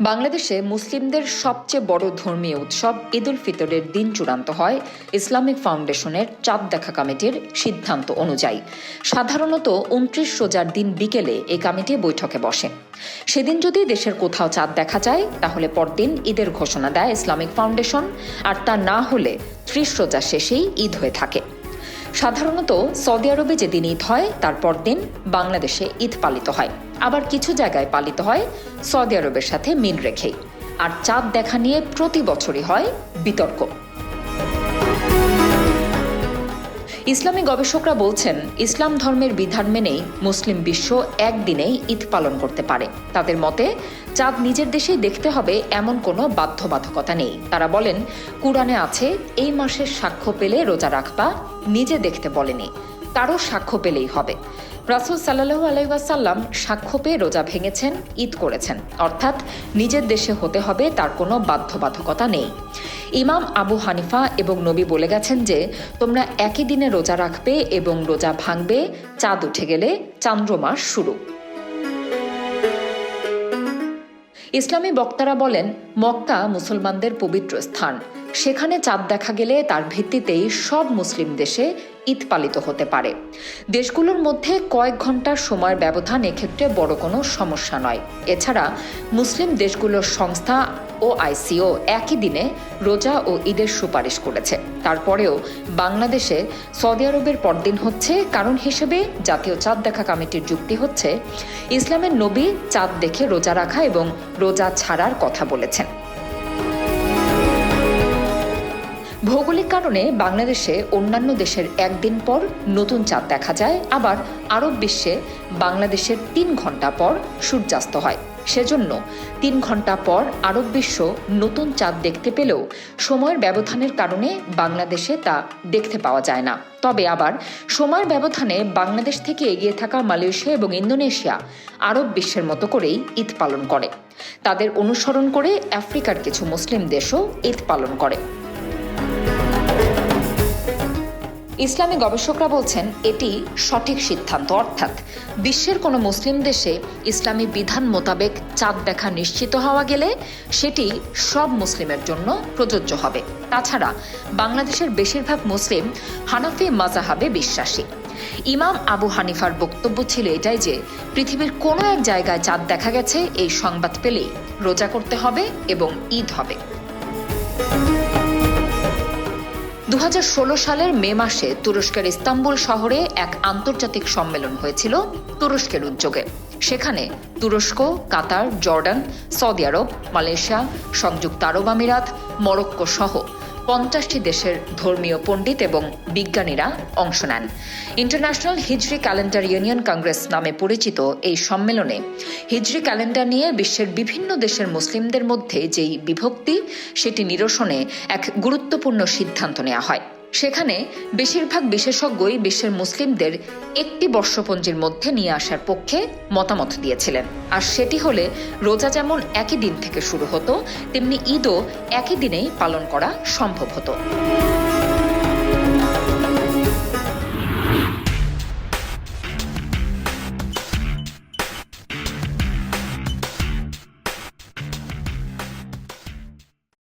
বাংলাদেশে মুসলিমদের সবচেয়ে বড় ধর্মীয় উৎসব ঈদ উল ফিতরের দিন চূড়ান্ত হয় ইসলামিক ফাউন্ডেশনের চাঁদ দেখা কমিটির সিদ্ধান্ত অনুযায়ী। সাধারণত উনত্রিশ রোজার দিন বিকেলে এই কমিটি বৈঠকে বসে। সেদিন যদি দেশের কোথাও চাঁদ দেখা যায়, তাহলে পরদিন ঈদের ঘোষণা দেয় ইসলামিক ফাউন্ডেশন, আর তা না হলে ত্রিশ রোজা শেষেই ঈদ হয়ে থাকে। সাধারণত সৌদি আরবে যেদিন ঈদ হয় তারপর দিন বাংলাদেশে ঈদ পালিত হয়। আবার কিছু জায়গায় পালিত হয়, সৌদি আরবের সাথে মিল রেখেই। আর চাঁদ দেখা নিয়ে প্রতি বছরই হয় বিতর্ক। ইসলামী গবেষকরা বলছেন, ইসলাম ধর্মের বিধান মেনেই মুসলিম বিশ্ব একদিনেই ঈদ পালন করতে পারে। তাদের মতে, চাঁদ নিজের দেশেই দেখতে হবে এমন কোনো বাধ্যবাধকতা নেই। তারা বলেন, কুরআনে আছে, এই মাসের সাক্ষ্য পেলে রোজা রাখবা, নিজে দেখতে বলেনি। তারও সাক্ষ্য পেলেই হবে। রাসুল সাল্লাহু আলাইসাল্লাম সাক্ষ্য পেয়ে রোজা ভেঙেছেন, ঈদ করেছেন। অর্থাৎ নিজের দেশে হতে হবে, তার কোনো বাধ্যবাধকতা নেই। ইমাম আবু হানিফা এবং নবী বলে গেছেন যে, তোমরা একই দিনে রোজা রাখবে এবং রোজা ভাঙবে, চাঁদ উঠে গেলে চান্দ্রমাস শুরু। ইসলামী বক্তারা বলেন মক্কা মুসলমানদের পবিত্র স্থান। সেখানে চাঁদ দেখা গেলে তার ভিত্তিতেই সব মুসলিম দেশে ঈদ পালিত হতে পারে। দেশগুলোর মধ্যে কয়েক ঘণ্টার সময়ের ব্যবধান এক্ষেত্রে বড় কোনো সমস্যা নয়। এছাড়া মুসলিম দেশগুলোর সংস্থা ও আইসিও একই দিনে রোজা ও ঈদের সুপারিশ করেছে। তারপরেও বাংলাদেশে সৌদি আরবের পরদিন হচ্ছে, কারণ হিসেবে জাতীয় চাঁদ দেখা কমিটির যুক্তি হচ্ছে, ইসলামের নবী চাঁদ দেখে রোজা রাখা এবং রোজা ছাড়ার কথা বলেছেন। ভৌগোলিক কারণে বাংলাদেশে অন্যান্য দেশের একদিন পর নতুন চাঁদ দেখা যায়। আবার আরব বিশ্বে বাংলাদেশের তিন ঘণ্টা পর সূর্যাস্ত হয়। সেজন্য তিন ঘণ্টা পর আরব বিশ্ব নতুন চাঁদ দেখতে পেলেও সময়ের ব্যবধানের কারণে বাংলাদেশে তা দেখতে পাওয়া যায় না। তবে আবার সময়ের ব্যবধানে বাংলাদেশ থেকে এগিয়ে থাকা মালয়েশিয়া এবং ইন্দোনেশিয়া আরব বিশ্বের মতো করেই ঈদ পালন করে। তাদের অনুসরণ করে আফ্রিকার কিছু মুসলিম দেশও ঈদ পালন করে। ইসলামী গবেষকরা বলছেন এটি সঠিক সিদ্ধান্ত, অর্থাৎ বিশ্বের কোনো মুসলিম দেশে ইসলামী বিধান মোতাবেক চাঁদ দেখা নিশ্চিত হওয়া গেলে সেটি সব মুসলিমের জন্য প্রযোজ্য হবে। তাছাড়া বাংলাদেশের বেশিরভাগ মুসলিম হানাফি মাজাহাবে বিশ্বাসী। ইমাম আবু হানিফার বক্তব্য ছিল এটাই যে, পৃথিবীর কোনো এক জায়গায় চাঁদ দেখা গেছে, এই সংবাদ পেলেই রোজা করতে হবে এবং ঈদ হবে। দু হাজার ষোলো সালের মে মাসে তুরস্কের ইস্তাম্বুল শহরে এক আন্তর্জাতিক সম্মেলন হয়েছিল তুরস্কের উদ্যোগে। সেখানে তুরস্ক, কাতার, জর্ডান, সৌদি আরব, মালয়েশিয়া, সংযুক্ত আরব আমিরাত, মরক্কো সহ পঞ্চাশটি দেশের ধর্মীয় পণ্ডিত এবং বিজ্ঞানীরা অংশ নেন। ইন্টারন্যাশনাল হিজরি ক্যালেন্ডার ইউনিয়ন কংগ্রেস নামে পরিচিত এই সম্মেলনে হিজরি ক্যালেন্ডার নিয়ে বিশ্বের বিভিন্ন দেশের মুসলিমদের মধ্যে যেই বিভক্তি, সেটি নিরসনে এক গুরুত্বপূর্ণ সিদ্ধান্ত নেওয়া হয়। সেখানে বেশিরভাগ বিশেষজ্ঞই বিশ্বের মুসলিমদের একটি বর্ষপঞ্জির মধ্যে নিয়ে আসার পক্ষে মতামত দিয়েছিলেন। আর সেটি হলে রোজা যেমন একই দিন থেকে শুরু হতো, তেমনি ঈদও একই দিনেই পালন করা সম্ভব হতো।